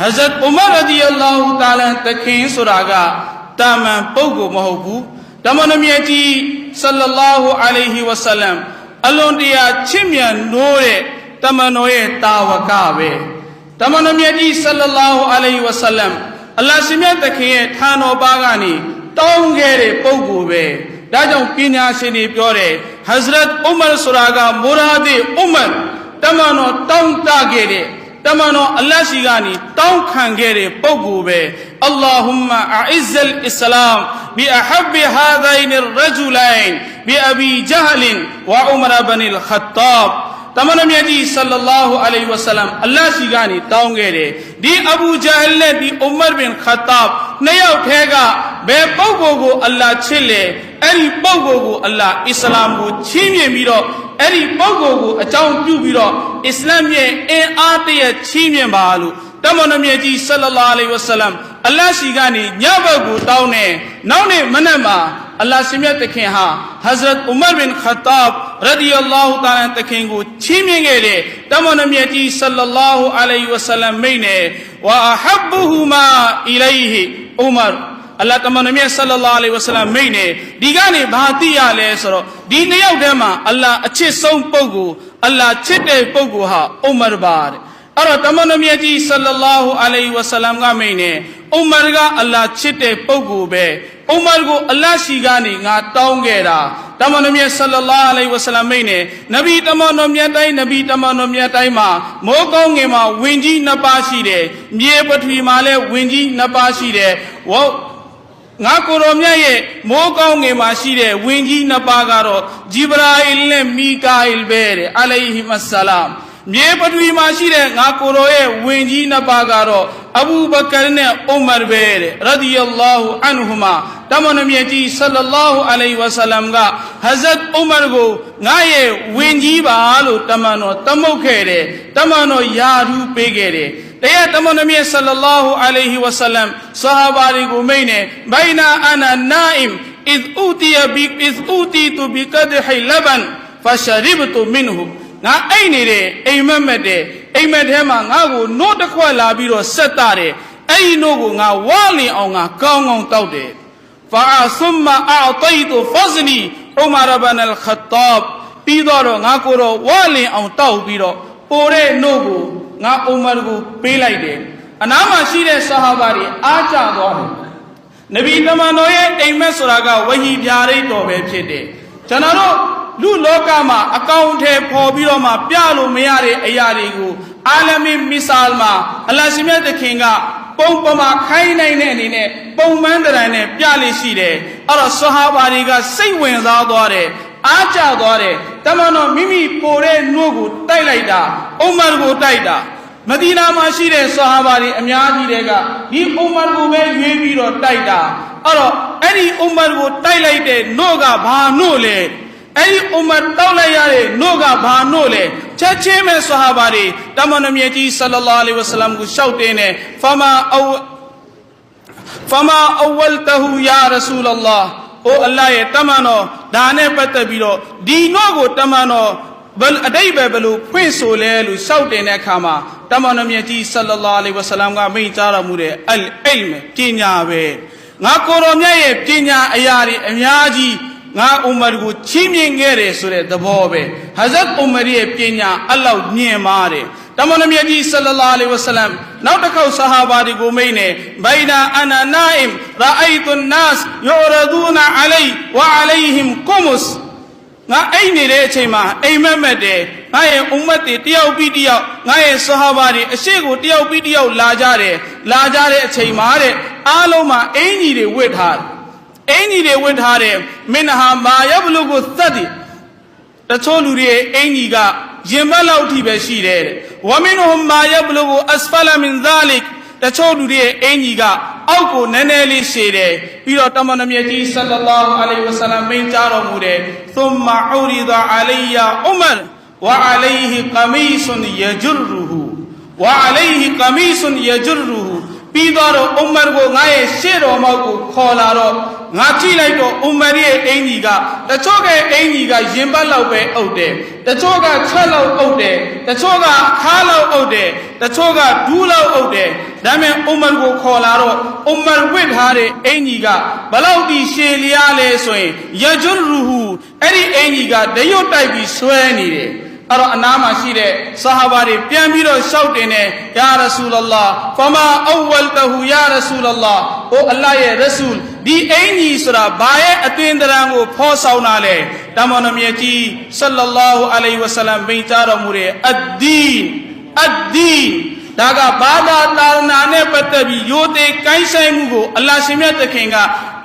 ဟဇရတ်ဥမာရဒီအလ္လာဟူတာလာတခင်ဆိုတာကတာမန်ပုဂ္ဂိုလ်မဟုတ်ဘူးတမန်တော်မြတ်ကြီးဆလ္လာလာဟူအလိုင်ဟီဝဆလမ်အလွန်တရာချစ်မြတ်နိုးတဲ့တမန်တော်ရဲ့တာဝကပဲတမန်တော်မြတ်ကြီးဆလ္လာလာဟူအလိုင်ဟီဝဆလမ်အလ္လာဟ်ရှင်မြတ်တခင်ရဲ့ဌာနတော်ပါကနေတောင်းခဲ့တဲ့ပုဂ္ဂိုလ်ပဲဒါကြောင့်ပညာရှင်တွေပြောတယ်ဟဇရတ်ဥမာဆိုတာကမူရာဒီဥမာတမန်တော်တောင်းတခဲ့တဲ့ တမန်တော်အလ္လာဟ်ရှိကနေတောင်းခံခဲ့တဲ့ပုဂ္ဂိုလ်ပဲအလ္လာဟุမ္မာအအဇ်အလ်အစ္စလာမ်ဘီအဟဘ်ဟာဒိုင်ရဂျူလိုင်ဘီအဘီဂျဟလင်ဝါဥမရဘန်အလ်ခတ်တာဘ်တမန်တော်မြတ်ကြီးဆလ္လာလာဟူအလိုင်ဝဆလမ်အလ္လာဟ်ရှိကနေတောင်းခဲ့တယ်ဒီအဘူဂျဟလ်နဲ့ဒီဥမရ်ဘင်ခတ်တာဘ်နှစ်ယောက်ထဲကဘယ်ပုဂ္ဂိုလ်ကိုအလ္လာဟ်ချစ်လဲအဲ့ဒီပုဂ္ဂိုလ်ကိုအလ္လာဟ်အစ္စလာမ်ကိုချီးမြှင့်ပြီးတော့အဲ့ဒီပုဂ္ဂိုလ်ကိုအကြောင်းပြုပြီးတော့ အစ္စလာမ်ရဲ့အင်အားတရချီးမြှင့်ပါလို့တမန်တော်မြတ်ကြီးဆလ္လာလာအလိုင်ဝဆလမ်အလ္လာဟ်ရှိကနေညဘက်ကိုတောင်းတယ်နောက်နေ့မနက်မှာအလ္လာဟ်ရှင်မြတ်တခင်ဟာဟဇရတ်ဥမရ်ဘင်ခတ်တာဘ်ရဒီအလာဟူတာလာတခင်ကိုချီးမြှင့်ခဲ့တယ်တမန်တော်မြတ်ကြီးဆလ္လာလာဟူအလိုင်ဝဆလမ်မိန့်တယ်ဝါအဟဘ်ဘူဟူမာအီလိုင်ဟီဥမရ်အလ္လာဟ်တမန်တော်မြတ်ဆလ္လာလာအလိုင်ဝဆလမ်မိန့်တယ်ဒီကနေဘာသိရလဲဆိုတော့ဒီနှစ်ယောက်ထဲမှာအလ္လာဟ်အချစ်ဆုံးပုဂ္ဂိုလ် အလ္လာဟ်ချစ်တဲ့ပုဂ္ဂိုလ်ဟာဥမရ်ပါတဲ့အဲ့တော့တမန်တော်မြတ်ကြီးဆလ္လာလာဟူအလိုင်ဝဆလမ်ကမိန့်တယ်ဥမရ်ကအလ္လာဟ်ချစ်တဲ့ပုဂ္ဂိုလ်ပဲဥမရ်ကိုအလ္လာဟ်ရှိကနေငါတောင်းခဲ့တာတမန်တော်မြတ်ဆလ္လာလာအလိုင်ဝဆလမ်မိန့်တယ်နဗီတမန်တော်မြတ်တိုင်းနဗီတမန်တော်မြတ်တိုင်းမှာမိုးကောင်းငင်မှာဝင်ကြီးနှစ်ပါးရှိတယ်မြေပထဝီမှာလည်းဝင်ကြီးနှစ်ပါးရှိတယ်ဝေါ ငါကိုရောမြတ်ရဲ့မိုးကောင်းငင်မှာရှိတဲ့ဝင်ကြီးနှစ်ပါးကတော့ဂျီဘရာအီလ်နဲ့မီကာအီလ်ပဲတဲ့အလိုင်ဟီမဆလမ်မြေပထဝီမှာရှိတဲ့ငါကိုရောရဲ့ဝင်ကြီးနှစ်ပါးကတော့ အဘူဘကာနဲ့အူမာပဲတဲ့ရဒီအလာဟူအန်ဟူမာတမန်တော်မြတ်ကြီးဆလလာဟူအလိုင်ဝဆလမ်ကဟဇတ်အူမာကိုငါရဲ့ဝင်ကြီးပါလို့တမန်တော်တမုတ်ခဲ့တယ်တမန်တော်ယာထူးပေးခဲ့တယ်တရတမန်တော်မြတ်ဆလလာဟူအလိုင်ဝဆလမ်ဆဟာဘာတွေကိုမိန့်နေဘိုင်နာအနာနာအင်အစ်အူတီယဘီအစ်အူတီတူဘီကဒ်ဟိုင်လဘန်ဖရှရီဘတူမင်ဟူငါအိတ်နေတဲ့အိမ်မက်မက်တဲ့ အိမ်မက်ထဲမှာငါ့ကိုနို့တစ်ခွက်လာပြီးတော့ဆက်တာတယ်အဲ့ဒီနို့ကိုငါဝါလင်အောင်ငါကောင်းကောင်းတောက်တယ်ဖာဆုမအာတိုင်တူဖဇနီဥမာရဘန်အလ်ခတ်တာဘ်ပြီးတော့ငါကိုတော့ဝါလင်အောင်တောက်ပြီးတော့ပိုတဲ့နို့ကိုငါဥမာရကိုပေးလိုက်တယ်အနားမှာရှိတဲ့ဆဟာဘာတွေအားကျသွားတယ်နဗီတမန်တော်ရဲ့အိမ်မက်ဆိုတာကဝဟီပြာရိတ်တော်ပဲဖြစ်တယ်ကျွန်တော်တို့ လူလောကမှာအကောင့်ထဲပေါ်ပြီးတော့မှပြလို့မရတဲ့အရာတွေကိုအာလမီမီဆာလ်မှာအလရှိမြတ်သခင်ကပုံပမာခိုင်းနိုင်တဲ့အနေနဲ့ပုံမှန်တိုင်နဲ့ပြလိရှိတယ်အဲ့တော့ဆဟာဘာတွေကစိတ်ဝင်စားသွားတယ်အားကျသွားတယ်တမန်တော်မိမိပိုတဲ့နှုတ်ကိုတိုက်လိုက်တာအုမရကိုတိုက်တာမဒီနာမှာရှိတဲ့ဆဟာဘာတွေအများကြီးတွေကဒီအုမရကိုပဲရွေးပြီးတော့တိုက်တာအဲ့တော့အဲ့ဒီအုမရကိုတိုက်လိုက်တဲ့နှုတ်ကဘာနှုတ်လဲ အဲ့ဒီအုမတ်တောက်လိုက်ရတဲ့နှုတ်ကဘာနှုတ်လဲချက်ချင်းပဲဆဟာဘာတွေတမန်တော်မြတ်ကြီးဆလ္လာလာအလိုင်ဝဆလမ်ကိုရှောက်တင်တယ်ဖမာအဝဖမာအဝလ်တဟူယာရဆူလလာအိုအလ္လာဟ်ရဲ့တမန်တော်ဒါနဲ့ပတ်သက်ပြီးတော့ဒီနှုတ်ကိုတမန်တော်ဘယ်အတိတ်ပဲဘယ်လိုဖွင့်ဆိုလဲလို့ရှောက်တင်တဲ့အခါမှာတမန်တော်မြတ်ကြီးဆလ္လာလာအလိုင်ဝဆလမ်ကမိန့်ကြားတော်မူတဲ့အလ်အိလ်မပညာပဲငါကိုယ်တော်မြတ်ရဲ့ပညာအရာတွေအများကြီး ငါဥမာကိုချီးမြှင့်ခဲ့တယ်ဆိုတဲ့သဘောပဲဟဇတ်ဥမာရဲ့ပညာအလောက်ညင်ပါတယ်တမန်တော်မြတ်ကြီးဆလ္လာလာအလိုင်ဝဆလမ်နောက်တစ်ခေါက်ဆဟာဘာတွေကိုမိန့်နေဘိုင်နာအနာနာအင်ရာအိုက်တုန်နတ်ယူရဒူနာအလိုင်ဝါအလိုင်ဟင်ကုမုစ်ငါအိမ်နေတဲ့အချိန်မှာအိမ်မက်မက်တယ်ငါရဲ့ဥမ္မတ်တွေတယောက်ပြီးတယောက်ငါရဲ့ဆဟာဘာတွေအရှိကိုတယောက်ပြီးတယောက်လာကြတယ်လာကြတဲ့အချိန်မှာတဲ့အားလုံးမှာအင်ကြီးတွေဝတ်ထားတယ် အင်ကြီးတွေဝတ်ထားတယ်မင်းဟာမာယဘလူကိုသတ်တယ်တချို့လူတွေအင်ကြီးကရင်ဘတ်လောက်ထိပဲရှိတယ်တဲ့ဝမင်ဟွမ်မာယဘလူကိုအစဖလာမင်ဇာလစ်တချို့လူတွေအင်ကြီးကအောက်ကိုနည်းနည်းလေးရှည်တယ်ပြီးတော့တမန်တော်မြတ်ကြီးဆလ္လာလာဟူအလိုင်ဝဆလမ်မိန့်ကြားတော်မူတယ်သုမ္မာအူရီဒအလိုင်ယာဥမရ်ဝအလိုင်ဟီကမီဆွန်ယဂျရူဟူဝအလိုင်ဟီကမီဆွန်ယဂျရူဟူ ပြီးတော့ဥမရ်ကိုငါရဲ့ရှေ့တော်မောက်ကိုခေါ်လာတော့ငါကြည့်လိုက်တော့ဥမရ်ရဲ့အင်ကြီးကတချို့ကအင်ကြီးကရင်ပတ်လောက်ပဲအုပ်တယ်တချို့ကချက်လောက်အုပ်တယ်တချို့ကခါလောက်အုပ်တယ်တချို့ကဒူးလောက်အုပ်တယ်ဒါပေမဲ့အူမာကိုခေါ်လာတော့အူမာဝစ်ထားတဲ့အင်ကြီးကဘလောက်ဒီရှည်လျားလဲဆိုရင်ယဂျွရူဟူအဲ့ဒီအင်ကြီးကတရွတ်တိုက်ပြီးဆွဲနေတယ် အဲ့တော့အနားမှာရှိတဲ့ဆဟာဘာတွေပြန်ပြီးတော့ရှောက်တင်တယ်ယာရဆူလလာဖမာအဝလ်တဟူယာရဆူလလာအိုအလ္လာဟ်ရဲ့ရဆူလ်ဒီအင်ကြီးဆိုတာဘာရဲ့အသွင်တရံကိုဖော်ဆောင်တာလဲတမန်တော်မြတ်ကြီးဆလ္လာလာဟူအလိုင်ဝဆလမ်မိန့်ကြားတော်မူတဲ့အဒ်ဒီန်အဒ်ဒီန်ဒါကဘာသာတာနာနဲ့ပတ်သက်ပြီးရိုသေကိုင်းဆိုင်မှုကိုအလ္လာဟ်ရှင်မြတ်သခင်က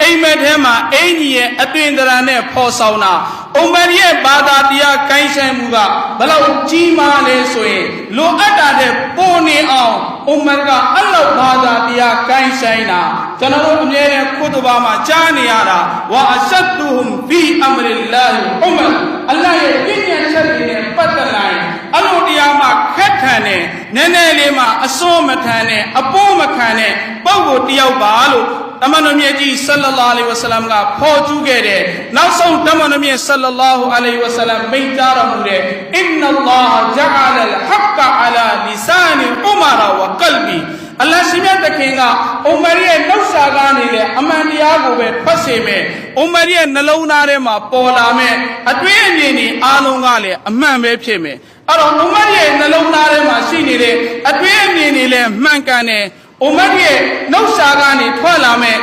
အိမ်မက်ထဲမှာအင်ကြီးရဲ့အသွင်တရံနဲ့ဖော်ဆောင်တာ အုံမရီရဲ့ဘာသာတရားကိုင်းဆိုင်မှုကဘလောက်ကြီးမားလဲဆိုရင်လိုအပ်တာတဲ့ပုံနေအောင်အုံမတ်ကအလောက်ဘာသာတရားကိုင်းဆိုင်တာကျွန်တော်တို့အမြဲတမ်းခုတုဘာမှာကြားနေရတာဝါအရှတ်တူဟွမ်ဖီအမရလ္လာဟ်အုံမတ်အလ္လာဟ်ရဲ့ပြည့်ညတ်ချက်တွေနဲ့ပတ်သက်လာရင်အလိုတရားမှာခက်ထန်တဲ့နည်းနည်းလေးမှာအစွန်းမထန်တဲ့အပိုးမခံတဲ့ပုံကိုတယောက်ပါလို့ တမန်တော်မြတ်ကြီးဆလ္လာလဟ်အလိုင်ဝဆလမ်ကဖော်ကျူးခဲ့တဲ့နောက်ဆုံးတမန်တော်မြတ်ဆလ္လာလဟ်အလိုင်ဝဆလမ်မိန့်ကြားတော်မူတဲ့အင်နလ္လာဟ်ဂျအလလ်ဟက္ကအလာလီဆာနီဥမာရာဝကလ်ဘီအလ္လာဟ်ရှင်မြတ်သခင်ကအုမရရဲ့နှုတ်စာကနေလေအမှန်တရားကိုပဲဖတ်စေမယ်။အုမရရဲ့နှလုံးသားထဲမှာပေါ်လာမယ်။အတွင်းအမြင်တွေအားလုံးကလည်းအမှန်ပဲဖြစ်မယ်။အဲ့တော့အုမရရဲ့နှလုံးသားထဲမှာရှိနေတဲ့အတွင်းအမြင်တွေလည်းမှန်ကန်တယ်။ အုမရရဲ့နှုတ်စာကနေထွက်လာမယ်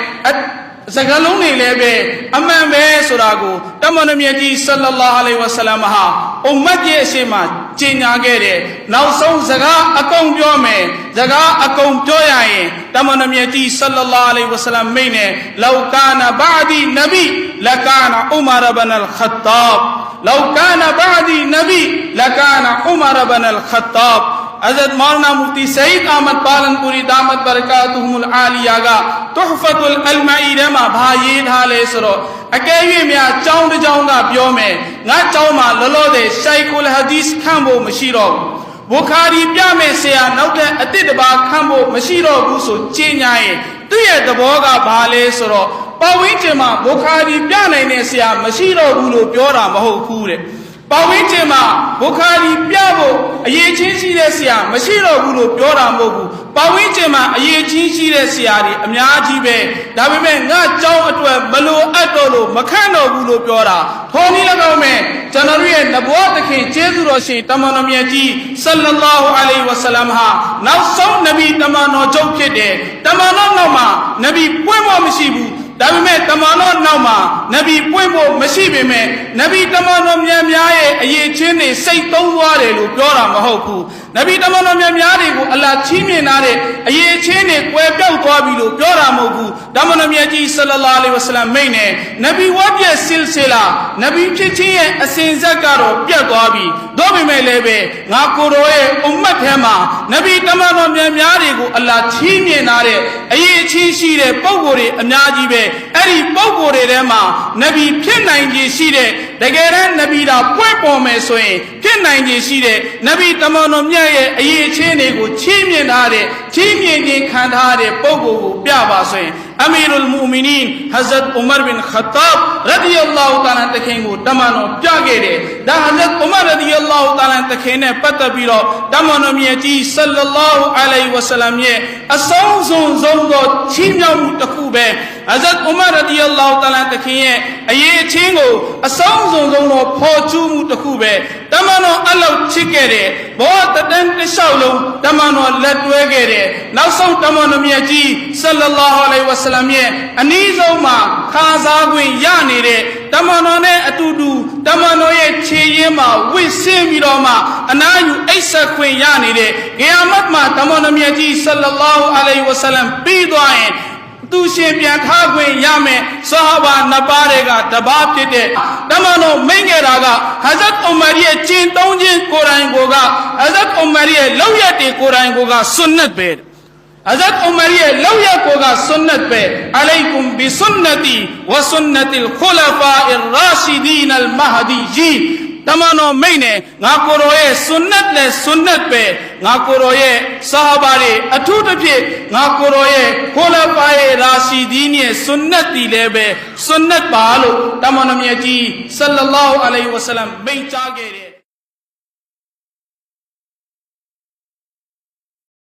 စကားလုံးတွေလည်းပဲအမှန်ပဲဆိုတာကိုတမန်တော်မြတ်ကြီးဆလ္လာလာဟ်အလိုင်ဝဆလမ်ဟာအုမ္မတ်ရဲ့အရှိမကျင်ညာခဲ့တယ်နောက်ဆုံးစကားအကုန်ပြောမယ်စကားအကုန်ပြောရရင်တမန်တော်မြတ်ကြီးဆလ္လာလာဟ်အလိုင်ဝဆလမ်မိန့်နေလောက်ကာနာဘာဒီနဗီလကာနာဥမာရဘန်အလ်ခတ်တာဘ်လောက်ကာနာဘာဒီနဗီ လကာနာဥမာရဘန်အလ်ခတ်တာဘ် हजरत मौलाना मुफ्ती सईद अहमद पालनपुरी दामद बरकातुहुल आलिया က तुहफतुल अलमाई ထဲမှာဘာရေးထားလဲဆိုတော့အကယ်၍များကျောင်းတစ်ကျောင်းကပြောမယ်ငါကျောင်းမှာလောလောဆယ်ရှိုက်ကုလ်ဟာဒီစ်ခန့်ဖို့မရှိတော့ဘူးဘူခါရီပြမယ်ဆရာနောက်တဲ့အစ်စ်တစ်ပါးခန့်ဖို့မရှိတော့ဘူးဆိုကြင်ညာရင်သူ့ရဲ့သဘောကဘာလဲဆိုတော့ပတ်ဝန်းကျင်မှာဘူခါရီပြနိုင်တဲ့ဆရာမရှိတော့ဘူးလို့ပြောတာမဟုတ်ဘူးတဲ့ ပတ်ဝန်းကျင်မှာဘုခါရီပြဖို့အရေးချင်းရှိတဲ့ဆရာမရှိတော့ဘူးလို့ပြောတာမဟုတ်ဘူးပတ်ဝန်းကျင်မှာအရေးချင်းရှိတဲ့ဆရာတွေအများကြီးပဲဒါပေမဲ့ငါကြောင်းအတွက်မလိုအပ်တော့လို့မခန့်တော့ဘူးလို့ပြောတာထောနည်း၎င်းမဲ့ကျွန်တော်တို့ရဲ့နဘောသခင်ကျေးဇူးတော်ရှင်တမန်တော်မြတ်ကြီးဆလ္လာလာဟူအလိုင်ဝဆလမ်ဟာနောက်ဆုံးနဗီတမန်တော်ချုပ်ဖြစ်တယ်တမန်တော်နောက်မှာနဗီပွင့်ဖို့မရှိဘူး ဒါပေမဲ့တမန်တော်နောက်မှာနဗီပွင့်ဖို့မရှိပေမဲ့နဗီတမန်တော်များများရဲ့အရေးချင်းတွေစိတ်သုံးသွားတယ်လို့ပြောတာမဟုတ်ဘူး နဗီတမန်တော်များများတွေကိုအလ္လာဟ်ချီးမြှင့်ထားတဲ့အရေးချင်းတွေကွယ်ပြောက်သွားပြီလို့ပြောတာမဟုတ်ဘူးတမန်တော်မြတ်ကြီးဆလ္လာလာအလိုင်ဝဆလမ်မိန့်နေနဗီဝတ်ရဲ့ဆစ်ဆလာနဗီဖြစ်ခြင်းရဲ့အစဉ်ဆက်ကတော့ပြတ်သွားပြီဒါပေမဲ့လည်းပဲငါကိုယ်တော်ရဲ့အွမ်မတ်ထဲမှာနဗီတမန်တော်များများတွေကိုအလ္လာဟ်ချီးမြှင့်ထားတဲ့အရေးချင်းရှိတဲ့ပုံကိုယ်တွေအများကြီးပဲအဲ့ဒီပုံကိုယ်တွေထဲမှာနဗီဖြစ်နိုင်ခြင်းရှိတဲ့တကယ်တမ်းနဗီတာပွင့်ပေါ်မယ်ဆိုရင်ဖြစ်နိုင်ခြင်းရှိတဲ့နဗီတမန်တော်မြတ်ရဲ့အရေးချင်းတွေကိုချီးမြှင့်ထားတဲ့ ချီးမြှင့်ခြင်းခံထားတဲ့ပုံကိုယ်ကိုပြပါဆိုရင်အမီရူလ်မူမီနင်ဟဇတ်ဥမာဘင်ခတ်တာဘ်ရဒီအလာဟူတာလာတခင်ကိုတမန်တော်ပြခဲ့တယ်ဒါဟဇတ်ဥမာရဒီအလာဟူတာလာတခင်နဲ့ပတ်သက်ပြီးတော့တမန်တော်မြတ်ကြီးဆလ္လာလာဟူအလိုင်ဝဆလမ်ရဲ့အဆုံးစုံဆုံးသောချီးမြှောက်မှုတစ်ခုပဲဟဇတ်ဥမာရဒီအလာဟူတာလာတခင်ရဲ့အရေးချင်းကိုအဆုံးစုံဆုံးသောဖော်ကျူးမှုတစ်ခုပဲတမန်တော်အလောက်ချစ်ခဲ့တယ်ဘောတတန်တစ်လျှောက်လုံးတမန်တော်လက်တွဲခဲ့တယ်နောက်ဆုံးတမန်တော်မြတ်ကြီးဆလ္လာလာဟူအလိုင်ဝဆလမ်ရဲ့အနည်းဆုံးမှာခါစားခွင့်ရနေတဲ့တမန်တော်နဲ့အတူတူတမန်တော်ရဲ့ခြေရင်းမှာဝစ်ဆင်းပြီးတော့မှအနာယူအိတ်ဆက်ခွင့်ရနေတဲ့ဂီယာမတ်မှာတမန်တော်မြတ်ကြီးဆလ္လာလာဟူအလိုင်ဝဆလမ်ပြီးသွားရင် သူရှင်မြတ်ခခွင့်ရမယ်ဆဟာဘာနှစ်ပါးတွေကတပါးဖြစ်တဲ့တမန်တော်မိန့်ခဲ့တာကဟဇရတ်အူမာရဲ့ကျင့်သုံးခြင်းကိုယ်တိုင်ကိုကဟဇရတ်အူမာရဲ့လောက်ရတွေကိုယ်တိုင်ကိုကဆွန်နတ်ပဲဟဇရတ်အူမာရဲ့လောက်ရကိုကဆွန်နတ်ပဲအလိုင်ကွမ်ဘီဆွန်နတီဝဆွန်နတီလ်ခူလဖာအ်ရာရှိဒီနလ်မဟဒီယီ န်တော်မိတ်နဲ့ငါကိုရောရဲ့ဆွန်နတ်နဲ့ဆွန်နတ်ပဲငါကိုရောရဲ့ဆာဟာဘာတွေအထူးသဖြင့်ငါကိုရောရဲ့ခိုလပါရဲ့ရာရှိဒီင်းရဲ့ဆွန်နတ်တီလည်းပဲဆွန်နတ်ပါလို့တမန်တော်မြတ်ကြီးဆလ္လာလာဟူအလိုင်ဝဆလမ်မိန့်ကြားခဲ့တယ်